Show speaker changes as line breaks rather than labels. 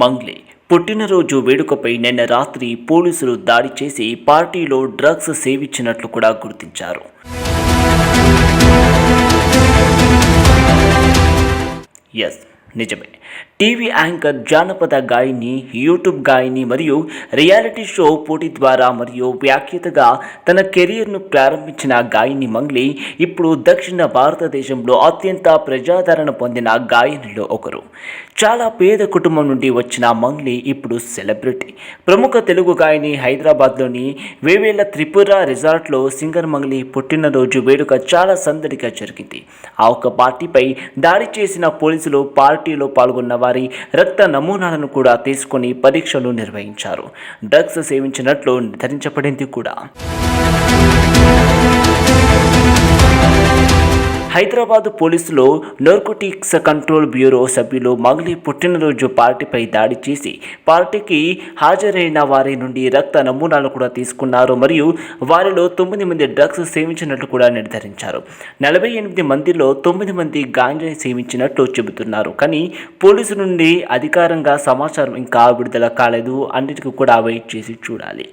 మంగ్లీ. పుట్టినరోజు వేడుకపై నిన్న రాత్రి పోలీసులు దాడి చేసి పార్టీలో డ్రగ్స్ సేవించినట్లు కూడా గుర్తించారు. ఎస్. నిజమే. టీవీ యాంకర్ జానపద గాయని యూట్యూబ్ గాయని మరియు రియాలిటీ షో పోటీ ద్వారా మరియు వ్యాఖ్యతగా తన కెరీర్ను ప్రారంభించిన గాయని మంగ్లీ ఇప్పుడు దక్షిణ భారతదేశంలో అత్యంత ప్రజాదరణ పొందిన గాయనిలో ఒకరు. చాలా పేద కుటుంబం నుండి వచ్చిన మంగ్లీ ఇప్పుడు సెలబ్రిటీ. ప్రముఖ తెలుగు గాయని హైదరాబాద్లోని వేవేల త్రిపుర రిసార్ట్లో సింగర్ మంగ్లీ పుట్టినరోజు వేడుక చాలా సందడిగా జరిగింది. ఆ ఒక్క పార్టీపై దాడి చేసిన పోలీసులు పార్టీ పార్టీలో పాల్గొన్న వారి రక్త నమూనాలను కూడా తీసుకొని పరీక్షలు నిర్వహించారు. డ్రగ్స్ సేవించినట్లు ధరించబడింది కూడా. హైదరాబాద్ పోలీసులో నార్కోటిక్స్ కంట్రోల్ బ్యూరో సభ్యులు మగిలి పుట్టినరోజు పార్టీపై దాడి చేసి పార్టీకి హాజరైన వారి నుండి రక్త నమూనాలు కూడా తీసుకున్నారు మరియు వారిలో తొమ్మిది మంది డ్రగ్స్ సేవించినట్లు కూడా నిర్ధారించారు. నలభై ఎనిమిది మందిలో తొమ్మిది మంది గాంజాని సేవించినట్లు చెబుతున్నారు. కానీ పోలీసు నుండి అధికారంగా సమాచారం ఇంకా విడుదల కాలేదు. అన్నిటికీ కూడా వెయిట్ చేసి చూడాలి.